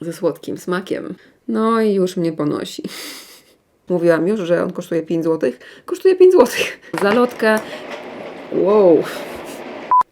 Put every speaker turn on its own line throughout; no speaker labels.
ze słodkim smakiem. No i już mnie ponosi. Mówiłam już, że on kosztuje 5 zł. Kosztuje 5 zł. Za lotkę. Wow.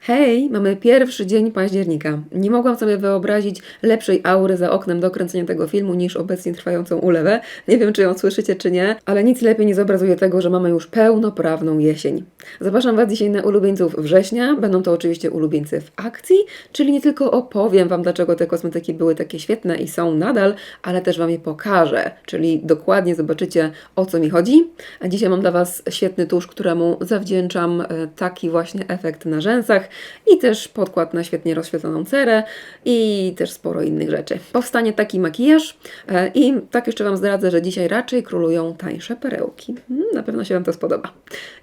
Hej, mamy pierwszy dzień października. Nie mogłam sobie wyobrazić lepszej aury za oknem do kręcenia tego filmu niż obecnie trwającą ulewę. Nie wiem, czy ją słyszycie, czy nie, ale nic lepiej nie zobrazuje tego, że mamy już pełnoprawną jesień. Zapraszam Was dzisiaj na ulubieńców września. Będą to oczywiście ulubieńcy w akcji, czyli nie tylko opowiem Wam, dlaczego te kosmetyki były takie świetne i są nadal, ale też Wam je pokażę, czyli dokładnie zobaczycie, o co mi chodzi. A dzisiaj mam dla Was świetny tusz, któremu zawdzięczam e, taki właśnie efekt na rzęsach i też podkład na świetnie rozświetloną cerę i też sporo innych rzeczy. Powstanie taki makijaż e, i tak jeszcze Wam zdradzę, że dzisiaj raczej królują tańsze perełki. Mm, Na pewno się Wam to spodoba.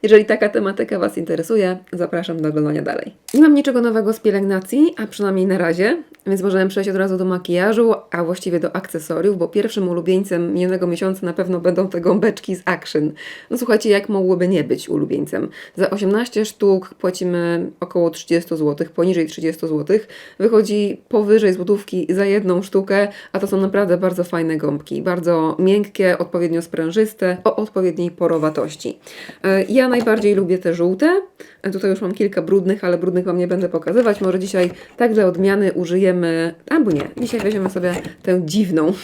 Jeżeli taka tematyka Was interesuje, zapraszam do oglądania dalej. Nie mam niczego nowego z pielęgnacji, a przynajmniej na razie, więc możemy przejść od razu do makijażu, a właściwie do akcesoriów, bo pierwszym ulubieńcem minionego miesiąca na pewno będą te gąbeczki z Action. No słuchajcie, jak mogłyby nie być ulubieńcem? Za 18 sztuk płacimy około 30 zł, poniżej 30 zł. Wychodzi powyżej złotówki za jedną sztukę, a to są naprawdę bardzo fajne gąbki. Bardzo miękkie, odpowiednio sprężyste, o odpowiedniej porowatości. E, Ja najbardziej lubię te żółte. E, Tutaj już mam kilka brudnych, ale brudnych Wam nie będę pokazywać. Może dzisiaj tak dla odmiany użyjemy, albo nie, dzisiaj weźmiemy sobie tę dziwną.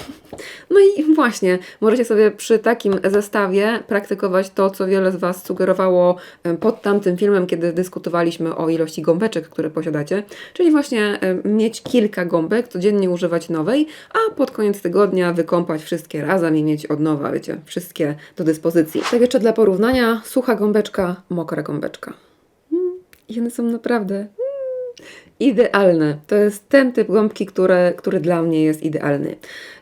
No i właśnie, możecie sobie przy takim zestawie praktykować to, co wiele z Was sugerowało em, pod tamtym filmem, kiedy dyskutowaliśmy o ilości gąbeczek, które posiadacie. Czyli właśnie mieć kilka gąbek, codziennie używać nowej, a pod koniec tygodnia wykąpać wszystkie razem i mieć od nowa, wiecie, wszystkie do dyspozycji. Tak jeszcze dla porównania, sucha gąbeczka, mokra gąbeczka. Mm, I one są naprawdę idealne. To jest ten typ gąbki, które, który dla mnie jest idealny.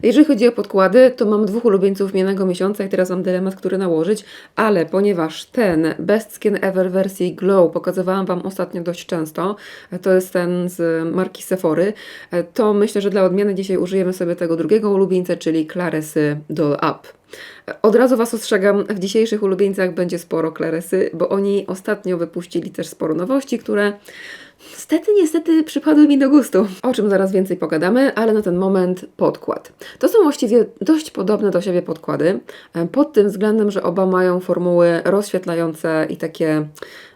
Jeżeli chodzi o podkłady, to mam dwóch ulubieńców minionego miesiąca i teraz mam dylemat, który nałożyć, ale ponieważ ten Best Skin Ever wersji Glow pokazywałam Wam ostatnio dość często, to jest ten z marki Sephory, to myślę, że dla odmiany dzisiaj użyjemy sobie tego drugiego ulubieńca, czyli Claresy Doll Up. Od razu Was ostrzegam, w dzisiejszych ulubieńcach będzie sporo Claresy, bo oni ostatnio wypuścili też sporo nowości, które Niestety, niestety przypadły mi do gustu. O czym zaraz więcej pogadamy, ale na ten moment podkład. To są właściwie dość podobne do siebie podkłady, e, pod tym względem, że oba mają formuły rozświetlające i takie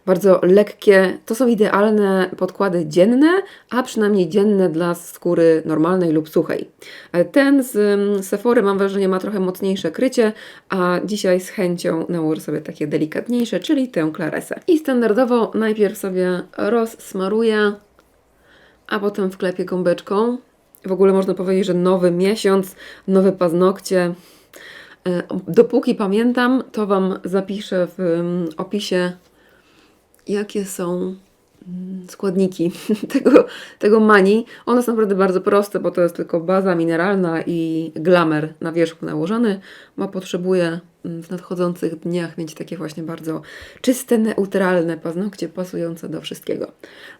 bardzo lekkie. To są idealne podkłady dzienne, a przynajmniej dzienne dla skóry normalnej lub suchej. E, Ten z mm, Sephory mam wrażenie ma trochę mocniejsze krycie, a dzisiaj z chęcią nałożę sobie takie delikatniejsze, czyli tę klaresę. I standardowo najpierw sobie rozsmaruję, a potem wklepię gąbeczką. W ogóle można powiedzieć, że nowy miesiąc, nowe paznokcie. E, Dopóki pamiętam, to Wam zapiszę w mm, opisie jakie są mm, składniki tego, tego mani. One są naprawdę bardzo proste, bo to jest tylko baza mineralna i glamer na wierzchu nałożony, bo potrzebuję mm, w nadchodzących dniach mieć takie właśnie bardzo czyste, neutralne paznokcie pasujące do wszystkiego.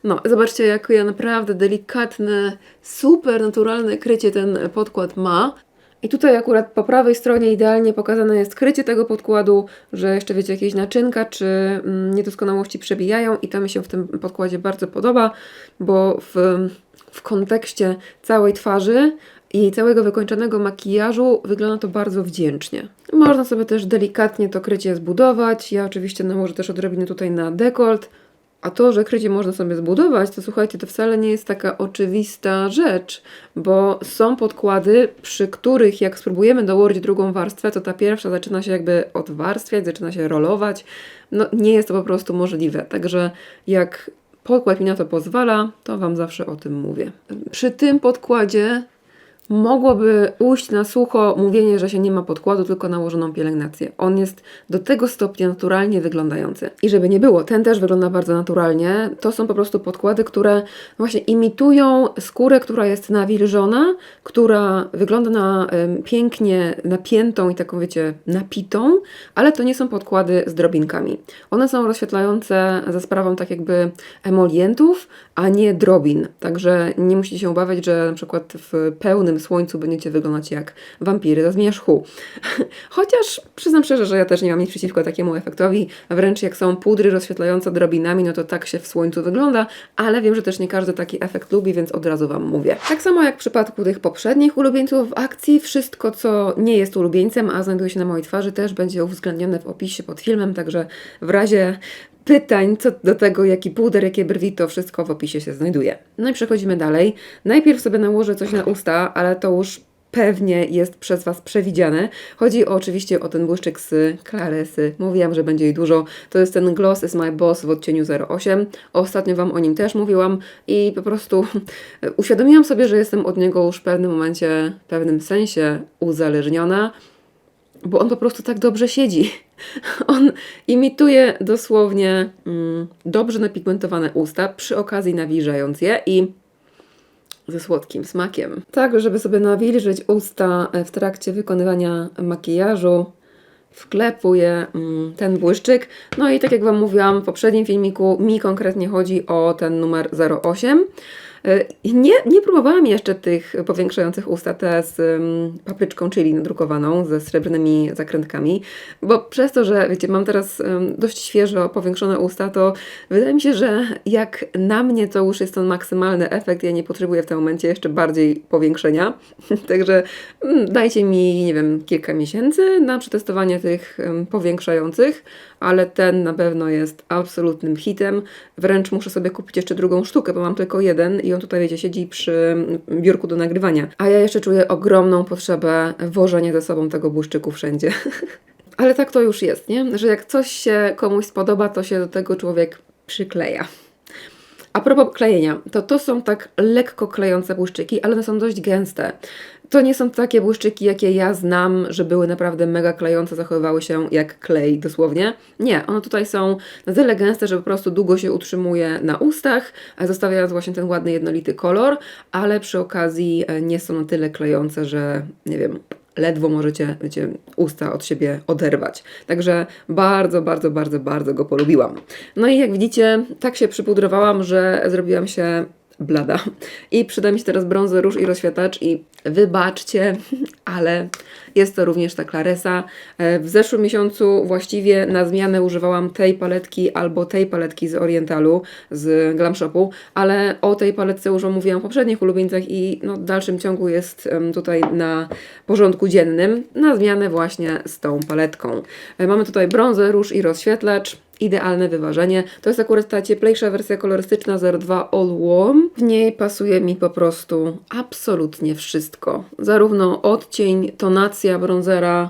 No, zobaczcie, jakie naprawdę delikatne, super naturalne krycie ten podkład ma. I tutaj akurat po prawej stronie idealnie pokazane jest krycie tego podkładu, że jeszcze wiecie, jakieś naczynka czy mm, niedoskonałości przebijają i to mi się w tym podkładzie bardzo podoba, bo w, w kontekście całej twarzy i całego wykończonego makijażu wygląda to bardzo wdzięcznie. Można sobie też delikatnie to krycie zbudować. Ja oczywiście nałożę też odrobinę tutaj na dekolt, a to, że krycie można sobie zbudować, to słuchajcie, to wcale nie jest taka oczywista rzecz, bo są podkłady, przy których jak spróbujemy dołożyć drugą warstwę, to ta pierwsza zaczyna się jakby odwarstwiać, zaczyna się rolować. No nie jest to po prostu możliwe. Także jak podkład mi na to pozwala, to Wam zawsze o tym mówię. Przy tym podkładzie mogłoby ujść na sucho mówienie, że się nie ma podkładu, tylko nałożoną pielęgnację. On jest do tego stopnia naturalnie wyglądający. I żeby nie było, ten też wygląda bardzo naturalnie. To są po prostu podkłady, które właśnie imitują skórę, która jest nawilżona, która wygląda na em, pięknie napiętą i taką, wiecie, napitą, ale to nie są podkłady z drobinkami. One są rozświetlające za sprawą tak jakby emolientów, a nie drobin. Także nie musicie się obawiać, że na przykład w pełnym słońcu będziecie wyglądać jak wampiry ze zmierzchu. Chociaż przyznam szczerze, że ja też nie mam nic przeciwko takiemu efektowi. Wręcz jak są pudry rozświetlające drobinami, no to tak się w słońcu wygląda, ale wiem, że też nie każdy taki efekt lubi, więc od razu Wam mówię. Tak samo jak w przypadku tych poprzednich ulubieńców w akcji, wszystko co nie jest ulubieńcem, a znajduje się na mojej twarzy, też będzie uwzględnione w opisie pod filmem, także w razie pytań co do tego, jaki puder, jakie brwi, to wszystko w opisie się znajduje. No i przechodzimy dalej. Najpierw sobie nałożę coś na usta, ale to już pewnie jest przez Was przewidziane. Chodzi oczywiście o ten błyszczyk z Claresy. Mówiłam, że będzie jej dużo. To jest ten Gloss is my boss w odcieniu 08. Ostatnio Wam o nim też mówiłam i po prostu uświadomiłam sobie, że jestem od niego już w pewnym momencie, w pewnym sensie uzależniona bo on po prostu tak dobrze siedzi. On imituje dosłownie mm, dobrze napigmentowane usta, przy okazji nawilżając je i ze słodkim smakiem. Tak, żeby sobie nawilżyć usta w trakcie wykonywania makijażu, wklepuję mm, ten błyszczyk. No i tak jak Wam mówiłam w poprzednim filmiku, mi konkretnie chodzi o ten numer 08. Y, Nie, nie próbowałam jeszcze tych powiększających usta te z papryczką chili nadrukowaną, ze srebrnymi zakrętkami, bo przez to, że wiecie, mam teraz dość świeżo powiększone usta, to wydaje mi się, że jak na mnie to już jest ten maksymalny efekt, ja nie potrzebuję w tym momencie jeszcze bardziej powiększenia. Także um, dajcie mi, nie wiem, kilka miesięcy na przetestowanie tych powiększających, ale ten na pewno jest absolutnym hitem. Wręcz muszę sobie kupić jeszcze drugą sztukę, bo mam tylko jeden i on tutaj, wiecie, siedzi przy biurku do nagrywania. A ja jeszcze czuję ogromną potrzebę wożenia ze sobą tego błyszczyku wszędzie. Ale tak to już jest, nie? Że jak coś się komuś spodoba, to się do tego człowiek przykleja. A propos klejenia, to to są tak lekko klejące błyszczyki, ale one są dość gęste. To nie są takie błyszczyki, jakie ja znam, że były naprawdę mega klejące, zachowywały się jak klej dosłownie. Nie, one tutaj są na tyle gęste, że po prostu długo się utrzymuje na ustach, zostawiając właśnie ten ładny, jednolity kolor, ale przy okazji e, nie są na tyle klejące, że nie wiem, ledwo możecie, wiecie, usta od siebie oderwać. Także bardzo, bardzo, bardzo, bardzo go polubiłam. No i jak widzicie, tak się przypudrowałam, że zrobiłam się blada. I przyda mi się teraz brązy, róż i rozświetlacz i wybaczcie, ale jest to również ta Claresa. E, w zeszłym miesiącu właściwie na zmianę używałam tej paletki albo tej paletki z Orientalu, z Glam Shopu, ale o tej paletce już omówiłam w poprzednich ulubieńcach i no, w dalszym ciągu jest tutaj na porządku dziennym, na zmianę właśnie z tą paletką. E, mamy tutaj brązy, róż i rozświetlacz idealne wyważenie. To jest akurat ta cieplejsza wersja kolorystyczna 02 All Warm. W niej pasuje mi po prostu absolutnie wszystko. Zarówno odcień, tonacja bronzera,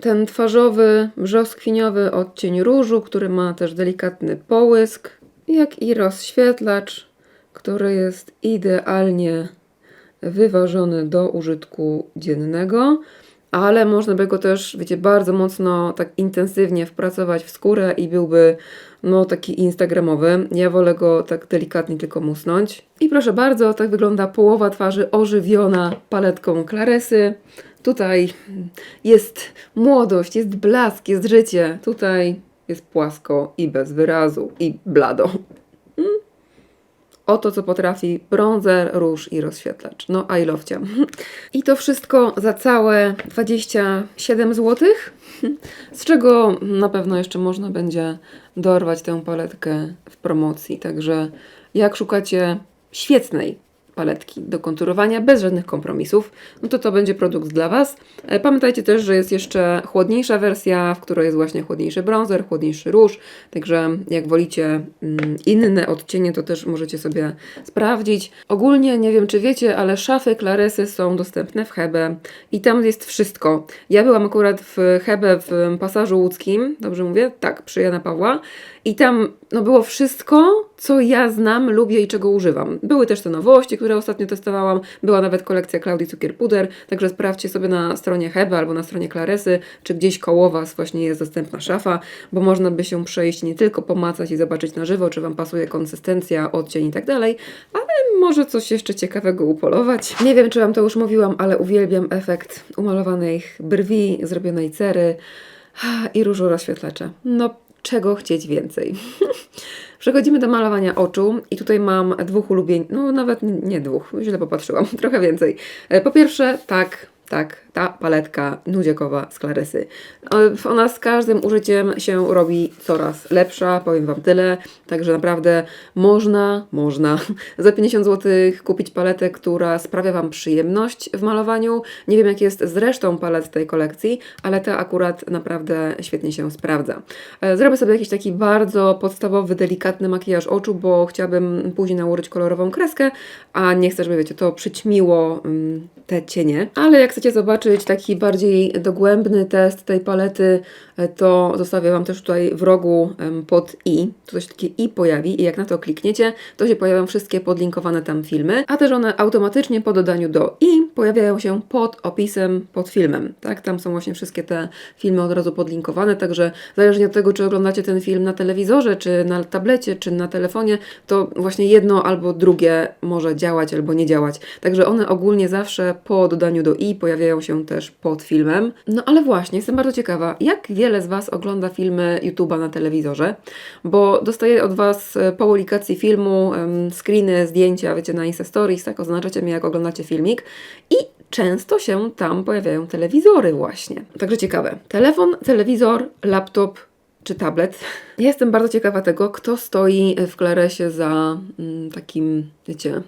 ten twarzowy, brzoskwiniowy odcień różu, który ma też delikatny połysk, jak i rozświetlacz, który jest idealnie wyważony do użytku dziennego ale można by go też, wiecie, bardzo mocno, tak intensywnie wpracować w skórę i byłby, no, taki instagramowy. Ja wolę go tak delikatnie tylko musnąć. I proszę bardzo, tak wygląda połowa twarzy ożywiona paletką Claresy. Tutaj jest młodość, jest blask, jest życie. Tutaj jest płasko i bez wyrazu i blado. Oto, co potrafi bronzer, róż i rozświetlacz. No, I love cię. I to wszystko za całe 27 zł, z czego na pewno jeszcze można będzie dorwać tę paletkę w promocji. Także jak szukacie świetnej paletki do konturowania bez żadnych kompromisów, no to to będzie produkt dla Was. E, pamiętajcie też, że jest jeszcze chłodniejsza wersja, w której jest właśnie chłodniejszy bronzer, chłodniejszy róż, także jak wolicie mm, inne odcienie, to też możecie sobie sprawdzić. Ogólnie, nie wiem czy wiecie, ale szafy Claresy są dostępne w Hebe i tam jest wszystko. Ja byłam akurat w Hebe w pasażu łódzkim, dobrze mówię? Tak, przy Jana Pawła i tam no, było wszystko, co ja znam, lubię i czego używam. Były też te nowości, które ostatnio testowałam. Była nawet kolekcja Klaudii Cukier Puder, także sprawdźcie sobie na stronie Hebe albo na stronie Claresy, czy gdzieś koło Was właśnie jest dostępna szafa, bo można by się przejść nie tylko pomacać i zobaczyć na żywo, czy Wam pasuje konsystencja, odcień i tak dalej, ale może coś jeszcze ciekawego upolować. Nie wiem, czy Wam to już mówiłam, ale uwielbiam efekt umalowanych brwi, zrobionej cery i różu rozświetlacza. No czego chcieć więcej. Przechodzimy do malowania oczu i tutaj mam dwóch ulubieńców, no nawet nie- nie dwóch, źle popatrzyłam, trochę więcej. E, Po pierwsze, tak, tak, ta paletka nudziakowa z Clarysy. E, Ona z każdym użyciem się robi coraz lepsza, powiem Wam tyle. Także naprawdę można, można za 50 zł kupić paletę, która sprawia Wam przyjemność w malowaniu. Nie wiem jak jest z resztą palet tej kolekcji, ale ta akurat naprawdę świetnie się sprawdza. E, Zrobię sobie jakiś taki bardzo podstawowy, delikatny makijaż oczu, bo chciałabym później nałożyć kolorową kreskę, a nie chcę, żeby wiecie, to przyćmiło mm, te cienie. Ale jak chcecie zobaczyć taki bardziej dogłębny test tej palety, e, to zostawię Wam też tutaj w rogu pod i. Tu się takie i pojawi i jak na to klikniecie, to się pojawią wszystkie podlinkowane tam filmy, a też one automatycznie po dodaniu do i pojawiają się pod opisem, pod filmem. Tak, tam są właśnie wszystkie te filmy od razu podlinkowane, także zależnie od tego, czy oglądacie ten film na telewizorze, czy na tablecie, czy na telefonie, to właśnie jedno albo drugie może działać albo nie działać. Także one ogólnie zawsze po dodaniu do i pojawiają się też pod filmem. No ale właśnie, jestem bardzo ciekawa, jak wiele z Was ogląda filmy YouTube'a na telewizorze, bo dostaję od Was e, po publikacji filmu screeny, zdjęcia, wiecie, na Insta Stories, tak, oznaczacie mnie, jak oglądacie filmik i często się tam pojawiają telewizory właśnie. Także ciekawe. Telefon, telewizor, laptop czy tablet. Jestem bardzo ciekawa tego, kto stoi w Claresie za mm, takim, wiecie,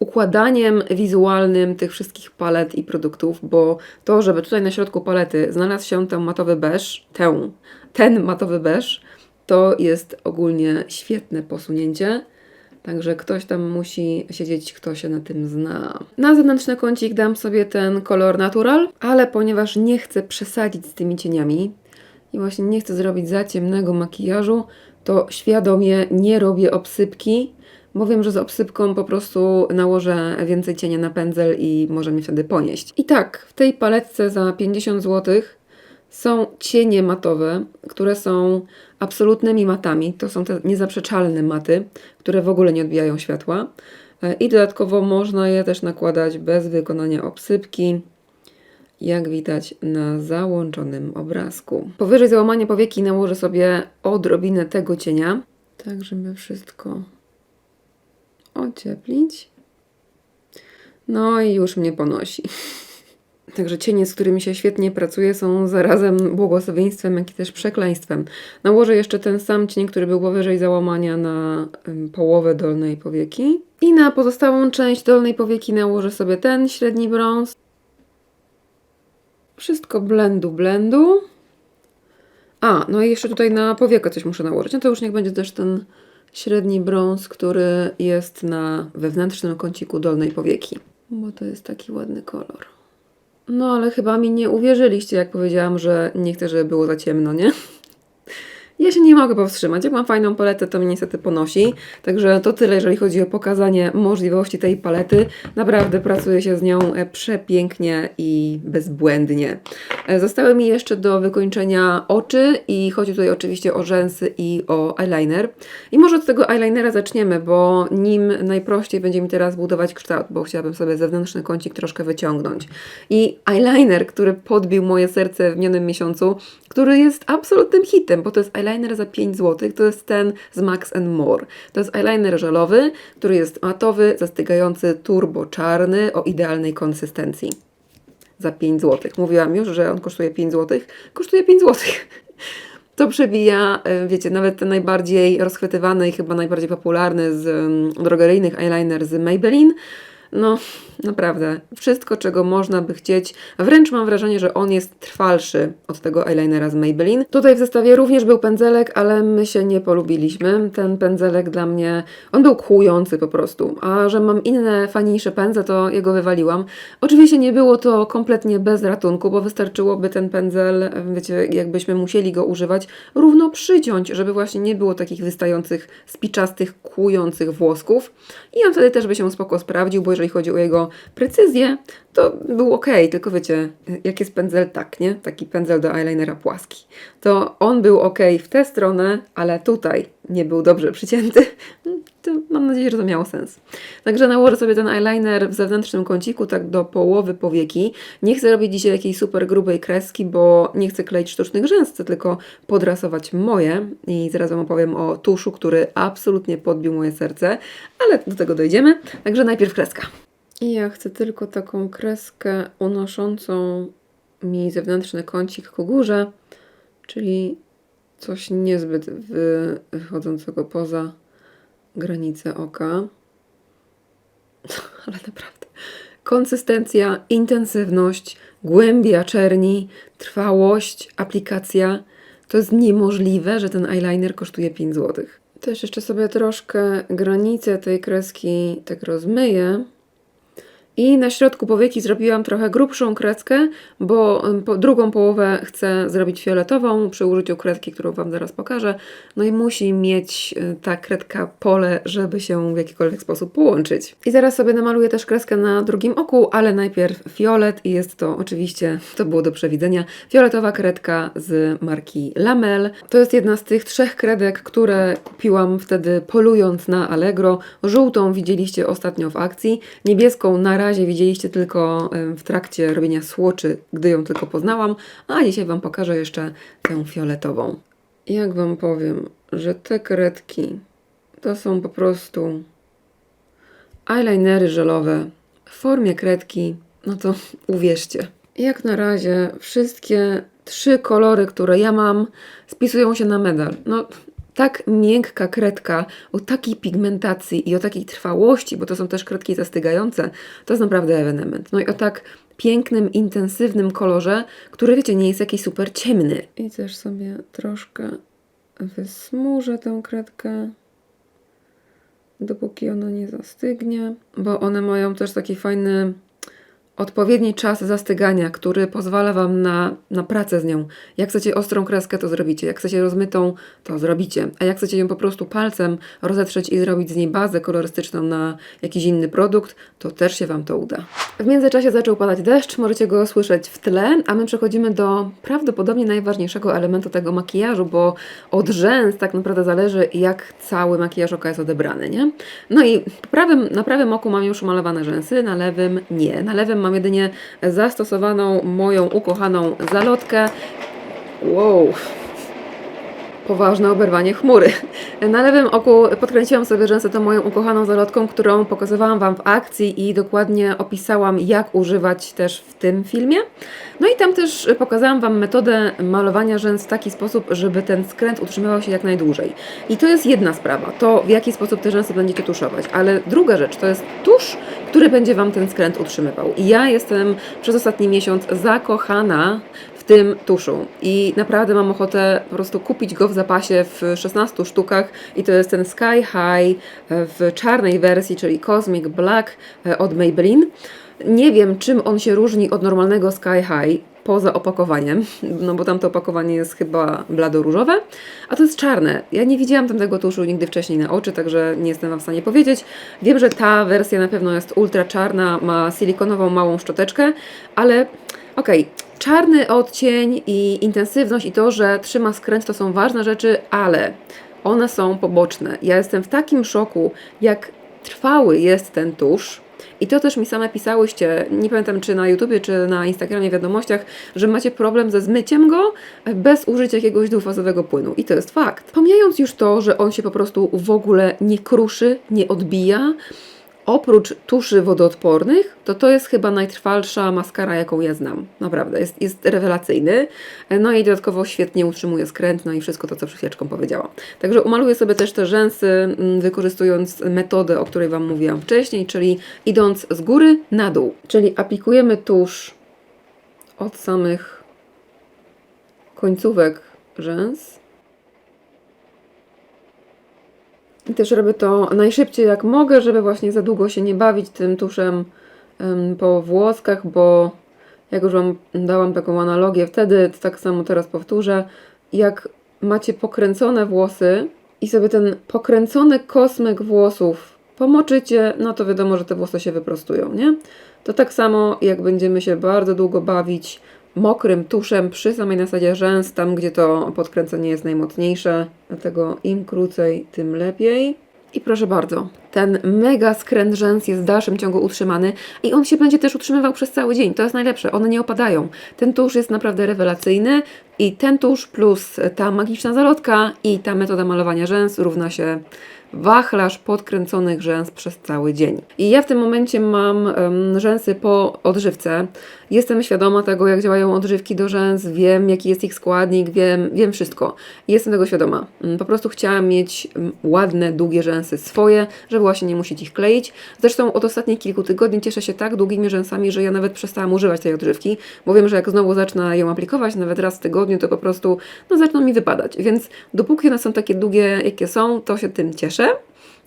układaniem wizualnym tych wszystkich palet i produktów, bo to, żeby tutaj na środku palety znalazł się ten matowy beż, ten, ten matowy beż, to jest ogólnie świetne posunięcie. Także ktoś tam musi siedzieć, kto się na tym zna. Na zewnętrzny kącik dam sobie ten kolor natural, ale ponieważ nie chcę przesadzić z tymi cieniami i właśnie nie chcę zrobić za ciemnego makijażu, to świadomie nie robię obsypki, bo wiem, że z obsypką po prostu nałożę więcej cienia na pędzel i może mnie wtedy ponieść. I tak, w tej paletce za 50 zł są cienie matowe, które są absolutnymi matami. To są te niezaprzeczalne maty, które w ogóle nie odbijają światła. E, I dodatkowo można je też nakładać bez wykonania obsypki, jak widać na załączonym obrazku. Powyżej załamania powieki nałożę sobie odrobinę tego cienia, tak żeby wszystko ocieplić. No i już mnie ponosi. Także cienie, z którymi się świetnie pracuje, są zarazem błogosławieństwem, jak i też przekleństwem. Nałożę jeszcze ten sam cień, który był powyżej załamania na połowę dolnej powieki. I na pozostałą część dolnej powieki nałożę sobie ten średni brąz. Wszystko blendu, blendu. A, no i jeszcze tutaj na powiekę coś muszę nałożyć. No to już niech będzie też ten średni brąz, który jest na wewnętrznym kąciku dolnej powieki. Bo to jest taki ładny kolor. No, ale chyba mi nie uwierzyliście, jak powiedziałam, że nie chcę, żeby było za ciemno, nie? Ja się nie mogę powstrzymać. Jak mam fajną paletę, to mnie niestety ponosi. Także to tyle, jeżeli chodzi o pokazanie możliwości tej palety. Naprawdę pracuje się z nią e, przepięknie i bezbłędnie. E, Zostały mi jeszcze do wykończenia oczy i chodzi tutaj oczywiście o rzęsy i o eyeliner. I może od tego eyelinera zaczniemy, bo nim najprościej będzie mi teraz budować kształt, bo chciałabym sobie zewnętrzny kącik troszkę wyciągnąć. I eyeliner, który podbił moje serce w minionym miesiącu, który jest absolutnym hitem, bo to jest eyeliner za 5 zł, to jest ten z Max More. To jest eyeliner żelowy, który jest matowy, zastygający, turbo czarny, o idealnej konsystencji. Za 5 zł. Mówiłam już, że on kosztuje 5 zł. Kosztuje 5 zł. To przebija, e, wiecie, nawet ten najbardziej rozchwytywany i chyba najbardziej popularny z mm, drogeryjnych eyeliner z Maybelline. No, naprawdę, wszystko, czego można by chcieć. Wręcz mam wrażenie, że on jest trwalszy od tego eyelinera z Maybelline. Tutaj w zestawie również był pędzelek, ale my się nie polubiliśmy. Ten pędzelek dla mnie, on był kłujący po prostu. A że mam inne, fajniejsze pędzle, to jego wywaliłam. Oczywiście nie było to kompletnie bez ratunku, bo wystarczyłoby ten pędzel, wiecie, jakbyśmy musieli go używać, równo przyciąć, żeby właśnie nie było takich wystających, spiczastych, kłujących włosków. I on wtedy też by się spoko sprawdził, bo jeżeli chodzi o jego precyzję, to był ok, tylko wiecie, jak jest pędzel tak, nie? Taki pędzel do eyelinera płaski. To on był ok w tę stronę, ale tutaj nie był dobrze przycięty. To mam nadzieję, że to miało sens. Także nałożę sobie ten eyeliner w zewnętrznym kąciku, tak do połowy powieki. Nie chcę robić dzisiaj jakiejś super grubej kreski, bo nie chcę kleić sztucznych rzęs, chcę tylko podrasować moje. I zaraz Wam opowiem o tuszu, który absolutnie podbił moje serce, ale do tego dojdziemy. Także najpierw kreska. I ja chcę tylko taką kreskę unoszącą mi zewnętrzny kącik ku górze, czyli coś niezbyt wy- wychodzącego poza granicę oka. Ale naprawdę. Konsystencja, intensywność, głębia czerni, trwałość, aplikacja. To jest niemożliwe, że ten eyeliner kosztuje 5 zł. Też jeszcze sobie troszkę granicę tej kreski tak rozmyję. I na środku powieki zrobiłam trochę grubszą kreskę, bo drugą połowę chcę zrobić fioletową przy użyciu kredki, którą Wam zaraz pokażę. No i musi mieć y, ta kredka pole, żeby się w jakikolwiek sposób połączyć. I zaraz sobie namaluję też kreskę na drugim oku, ale najpierw fiolet i jest to oczywiście, to było do przewidzenia, fioletowa kredka z marki Lamel. To jest jedna z tych trzech kredek, które kupiłam wtedy polując na Allegro. Żółtą widzieliście ostatnio w akcji, niebieską na razie widzieliście tylko w trakcie robienia słoczy, gdy ją tylko poznałam, a dzisiaj Wam pokażę jeszcze tę fioletową. Jak Wam powiem, że te kredki to są po prostu eyelinery żelowe w formie kredki, no to uwierzcie. Jak na razie wszystkie trzy kolory, które ja mam, spisują się na medal. No, tak miękka kredka o takiej pigmentacji i o takiej trwałości, bo to są też kredki zastygające, to jest naprawdę ewenement. No i o tak pięknym, intensywnym kolorze, który wiecie, nie jest jakiś super ciemny. I też sobie troszkę wysmużę tę kredkę dopóki ona nie zastygnie, bo one mają też taki fajny odpowiedni czas zastygania, który pozwala Wam na, na pracę z nią. Jak chcecie ostrą kreskę, to zrobicie. Jak chcecie rozmytą, to zrobicie. A jak chcecie ją po prostu palcem rozetrzeć i zrobić z niej bazę kolorystyczną na jakiś inny produkt, to też się Wam to uda. W międzyczasie zaczął padać deszcz, możecie go słyszeć w tle, a my przechodzimy do prawdopodobnie najważniejszego elementu tego makijażu, bo od rzęs tak naprawdę zależy, jak cały makijaż oka jest odebrany, nie? No i prawym, na prawym oku mam już umalowane rzęsy, na lewym nie. Na lewym mam jedynie zastosowaną moją ukochaną zalotkę. Wow, poważne oberwanie chmury. Na lewym oku podkręciłam sobie rzęsy tą moją ukochaną zalotką, którą pokazywałam Wam w akcji i dokładnie opisałam, jak używać też w tym filmie. No i tam też pokazałam Wam metodę malowania rzęs w taki sposób, żeby ten skręt utrzymywał się jak najdłużej. I to jest jedna sprawa, to w jaki sposób te rzęsy będziecie tuszować. Ale druga rzecz to jest tusz, który będzie Wam ten skręt utrzymywał. I ja jestem przez ostatni miesiąc zakochana tym tuszu i naprawdę mam ochotę po prostu kupić go w zapasie w 16 sztukach i to jest ten Sky High w czarnej wersji, czyli Cosmic Black e, od Maybelline. Nie wiem, czym on się różni od normalnego Sky High poza opakowaniem, no bo tamto opakowanie jest chyba bladoróżowe, a to jest czarne. Ja nie widziałam tamtego tuszu nigdy wcześniej na oczy, także nie jestem Wam w stanie powiedzieć. Wiem, że ta wersja na pewno jest ultra czarna, ma silikonową małą szczoteczkę, ale okej, czarny odcień i intensywność i to, że trzyma skręt to są ważne rzeczy, ale one są poboczne. Ja jestem w takim szoku, jak trwały jest ten tusz. I to też mi same pisałyście, nie pamiętam czy na YouTubie, czy na Instagramie wiadomościach, że macie problem ze zmyciem go bez użycia jakiegoś dwufazowego płynu. I to jest fakt. Pomijając już to, że on się po prostu w ogóle nie kruszy, nie odbija, oprócz tuszy wodoodpornych, to to jest chyba najtrwalsza maskara, jaką ja znam. Naprawdę, jest, jest rewelacyjny. No i dodatkowo świetnie utrzymuje skręt, no i wszystko to, co przed chwileczką powiedziałam. Także umaluję sobie też te rzęsy, mm, wykorzystując metodę, o której Wam mówiłam wcześniej, czyli idąc z góry na dół. Czyli aplikujemy tusz od samych końcówek rzęs. I też robię to najszybciej jak mogę, żeby właśnie za długo się nie bawić tym tuszem em, po włoskach, bo jak już Wam dałam taką analogię wtedy, tak samo teraz powtórzę. Jak macie pokręcone włosy i sobie ten pokręcony kosmyk włosów pomoczycie, no to wiadomo, że te włosy się wyprostują, nie? To tak samo jak będziemy się bardzo długo bawić mokrym tuszem przy samej nasadzie rzęs, tam gdzie to podkręcenie jest najmocniejsze. Dlatego im krócej, tym lepiej. I proszę bardzo, ten mega skręt rzęs jest w dalszym ciągu utrzymany i on się będzie też utrzymywał przez cały dzień. To jest najlepsze, one nie opadają. Ten tusz jest naprawdę rewelacyjny i ten tusz plus ta magiczna zalotka i ta metoda malowania rzęs równa się wachlarz podkręconych rzęs przez cały dzień. I ja w tym momencie mam em, rzęsy po odżywce. Jestem świadoma tego, jak działają odżywki do rzęs, wiem, jaki jest ich składnik, wiem, wiem wszystko. Jestem tego świadoma. Mm, Po prostu chciałam mieć ładne, długie rzęsy swoje, żeby właśnie nie musieć ich kleić. Zresztą od ostatnich kilku tygodni cieszę się tak długimi rzęsami, że ja nawet przestałam używać tej odżywki, bo wiem, że jak znowu zacznę ją aplikować, nawet raz w tygodniu, to po prostu no, zaczną mi wypadać. Więc dopóki one są takie długie, jakie są, to się tym cieszę.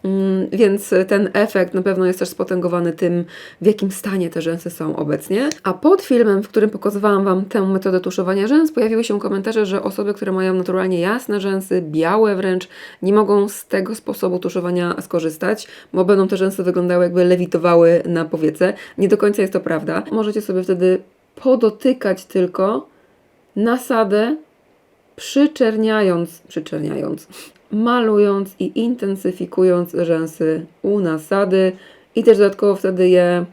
Mm, Więc ten efekt na pewno jest też spotęgowany tym, w jakim stanie te rzęsy są obecnie. A pod filmem, w którym pokazywałam Wam tę metodę tuszowania rzęs, pojawiły się komentarze, że osoby, które mają naturalnie jasne rzęsy, białe wręcz, nie mogą z tego sposobu tuszowania skorzystać, bo będą te rzęsy wyglądały jakby lewitowały na powiece. Nie do końca jest to prawda. Możecie sobie wtedy podotykać tylko nasadę przyczerniając, przyczerniając, malując i intensyfikując rzęsy u nasady i też dodatkowo wtedy je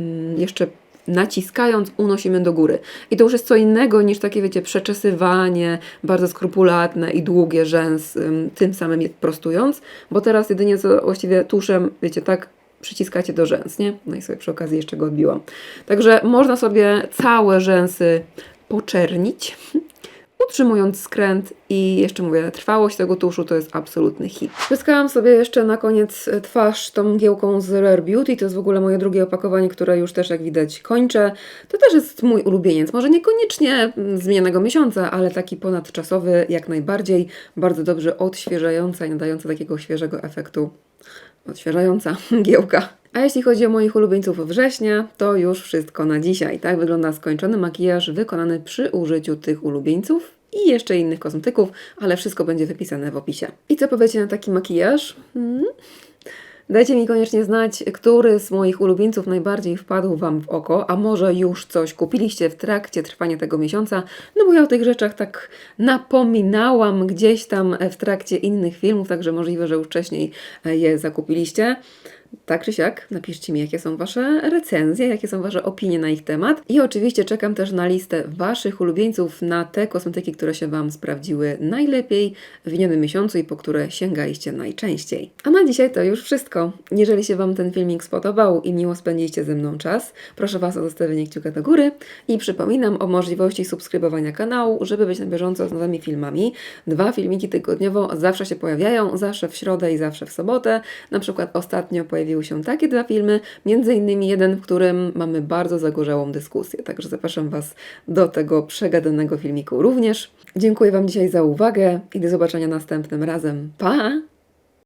mm, jeszcze naciskając unosimy do góry. I to już jest co innego niż takie, wiecie, przeczesywanie bardzo skrupulatne i długie rzęs, ym, tym samym je prostując, bo teraz jedynie co właściwie tuszem, wiecie, tak przyciskacie do rzęs, nie? No i sobie przy okazji jeszcze go odbiłam. Także można sobie całe rzęsy poczernić, utrzymując skręt i jeszcze mówię, trwałość tego tuszu to jest absolutny hit. Pryskałam sobie jeszcze na koniec twarz tą mgiełką z Rare Beauty, to jest w ogóle moje drugie opakowanie, które już też jak widać kończę. To też jest mój ulubieniec, może niekoniecznie mm, z minionego miesiąca, ale taki ponadczasowy jak najbardziej, bardzo dobrze odświeżająca i nadająca takiego świeżego efektu odświeżająca mgiełka. A jeśli chodzi o moich ulubieńców września, to już wszystko na dzisiaj. Tak wygląda skończony makijaż wykonany przy użyciu tych ulubieńców i jeszcze innych kosmetyków, ale wszystko będzie wypisane w opisie. I co powiecie na taki makijaż? Hmm? Dajcie mi koniecznie znać, który z moich ulubieńców najbardziej wpadł Wam w oko, a może już coś kupiliście w trakcie trwania tego miesiąca, no bo ja o tych rzeczach tak napominałam gdzieś tam w trakcie innych filmów, także możliwe, że już wcześniej e, je zakupiliście. Tak czy siak, napiszcie mi, jakie są Wasze recenzje, jakie są Wasze opinie na ich temat. I oczywiście czekam też na listę Waszych ulubieńców na te kosmetyki, które się Wam sprawdziły najlepiej w minionym miesiącu i po które sięgaliście najczęściej. A na dzisiaj to już wszystko. Jeżeli się Wam ten filmik spodobał i miło spędziliście ze mną czas, proszę Was o zostawienie kciuka do góry i przypominam o możliwości subskrybowania kanału, żeby być na bieżąco z nowymi filmami. Dwa filmiki tygodniowo zawsze się pojawiają, zawsze w środę i zawsze w sobotę. Na przykład ostatnio pojawiły się takie dwa filmy, między innymi jeden, w którym mamy bardzo zagorzałą dyskusję, także zapraszam Was do tego przegadanego filmiku również. Dziękuję Wam dzisiaj za uwagę i do zobaczenia następnym razem. Pa!